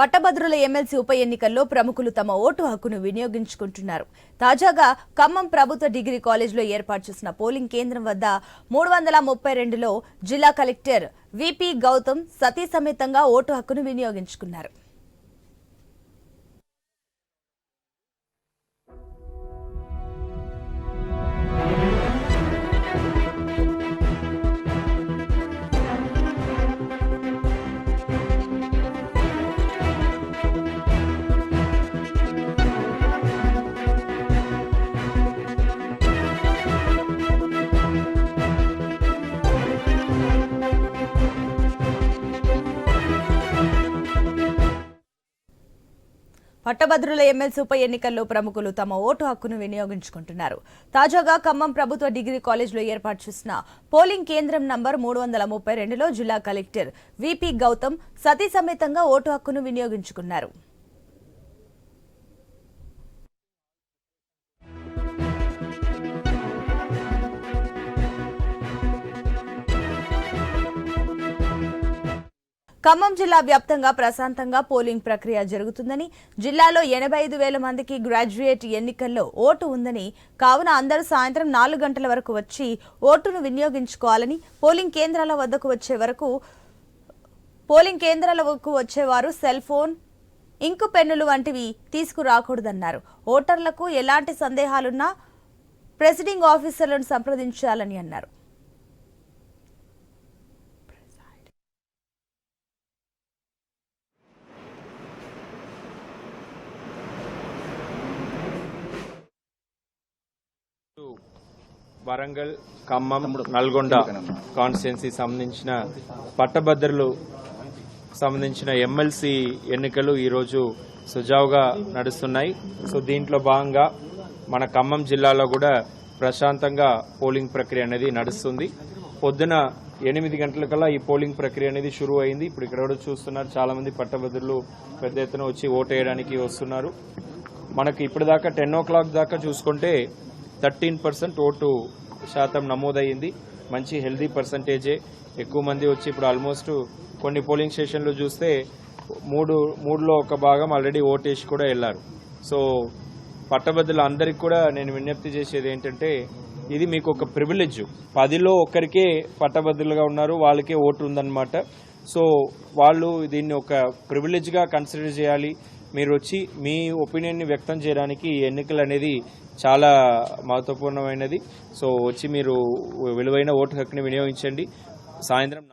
పట్టభద్రుల ఎమ్మెల్సీ ఉప ఎన్నికల్లో ప్రముఖులు తమ ఓటు హక్కును వినియోగించుకుంటున్నారు. తాజాగా ఖమ్మం ప్రభుత్వ డిగ్రీ కాలేజీలో ఏర్పాటు చేసిన పోలింగ్ కేంద్రం వద్ద మూడు వందల ముప్పై రెండులో జిల్లా కలెక్టర్ విపి గౌతమ్ సతీ సమేతంగా ఓటు హక్కును వినియోగించుకున్నారు. పట్టభద్రుల ఎమ్మెల్సీ ఉప ఎన్నికల్లో ప్రముఖులు తమ ఓటు హక్కును వినియోగించుకుంటున్నారు. తాజాగా ఖమ్మం ప్రభుత్వ డిగ్రీ కాలేజీలో ఏర్పాటు చేసిన పోలింగ్ కేంద్రం నంబర్ మూడు వందల ముప్పై రెండులో జిల్లా కలెక్టర్ విపి గౌతమ్ సతీ సమేతంగా ఓటు హక్కును వినియోగించుకున్నారు. ఖమ్మం జిల్లా వ్యాప్తంగా ప్రశాంతంగా పోలింగ్ ప్రక్రియ జరుగుతుందని జిల్లాలో ఎనభై ఐదు వేల మందికి గ్రాడ్యుయేట్ ఎన్నికల్లో ఓటు ఉందని కావున అందరూ సాయంత్రం నాలుగు గంటల వరకు వచ్చి ఓటును వినియోగించుకోవాలని పోలింగ్ కేంద్రాల వద్దకు వచ్చే వరకు పోలింగ్ కేంద్రాలకు వచ్చేవారు సెల్ ఫోన్ ఇంకు పెన్నులు వంటివి తీసుకురాకూడదన్నారు. ఓటర్లకు ఎలాంటి సందేహాలున్నా ప్రెసిడింగ్ ఆఫీసర్లను సంప్రదించాలని అన్నారు. వరంగల్ ఖమ్మం నల్గొండ కాన్స్టిట్యున్సీ సంబంధించిన పట్టభద్రులు సంబంధించిన ఎమ్మెల్సీ ఎన్నికలు ఈరోజు సుజావుగా నడుస్తున్నాయి. సో దీంట్లో భాగంగా మన ఖమ్మం జిల్లాలో కూడా ప్రశాంతంగా పోలింగ్ ప్రక్రియ అనేది నడుస్తుంది. పొద్దున ఎనిమిది గంటలకల్లా ఈ పోలింగ్ ప్రక్రియ అనేది షురూ అయింది. ఇప్పుడు ఇక్కడ కూడా చూస్తున్నారు చాలా మంది పట్టభద్రులు పెద్ద ఎత్తున వచ్చి ఓటు వేయడానికి వస్తున్నారు. మనకి ఇప్పటిదాకా టెన్ ఓ క్లాక్ దాకా చూసుకుంటే థర్టీన్ పర్సెంట్ ఓటు శాతం నమోదయ్యింది. మంచి హెల్దీ పర్సంటేజే. ఎక్కువ మంది వచ్చి ఇప్పుడు ఆల్మోస్ట్ కొన్ని పోలింగ్ స్టేషన్లు చూస్తే మూడు మూడులో ఒక భాగం ఆల్రెడీ ఓటేసి కూడా వెళ్ళారు. సో పట్టభద్రులు అందరికి కూడా నేను విజ్ఞప్తి చేసేది ఏంటంటే ఇది మీకు ఒక ప్రివిలేజ్. పదిలో ఒక్కరికే పట్టభద్రులుగా ఉన్నారు వాళ్ళకే ఓటు ఉందన్నమాట. సో వాళ్ళు దీన్ని ఒక ప్రివిలేజ్గా కన్సిడర్ చేయాలి. మీరు వచ్చి మీ ఒపీనియన్ని వ్యక్తం చేయడానికి ఎన్నికలు అనేది చాలా మహత్వపూర్ణమైనది. సో వచ్చి మీరు విలువైన ఓటు హక్కుని వినియోగించండి. సాయంత్రం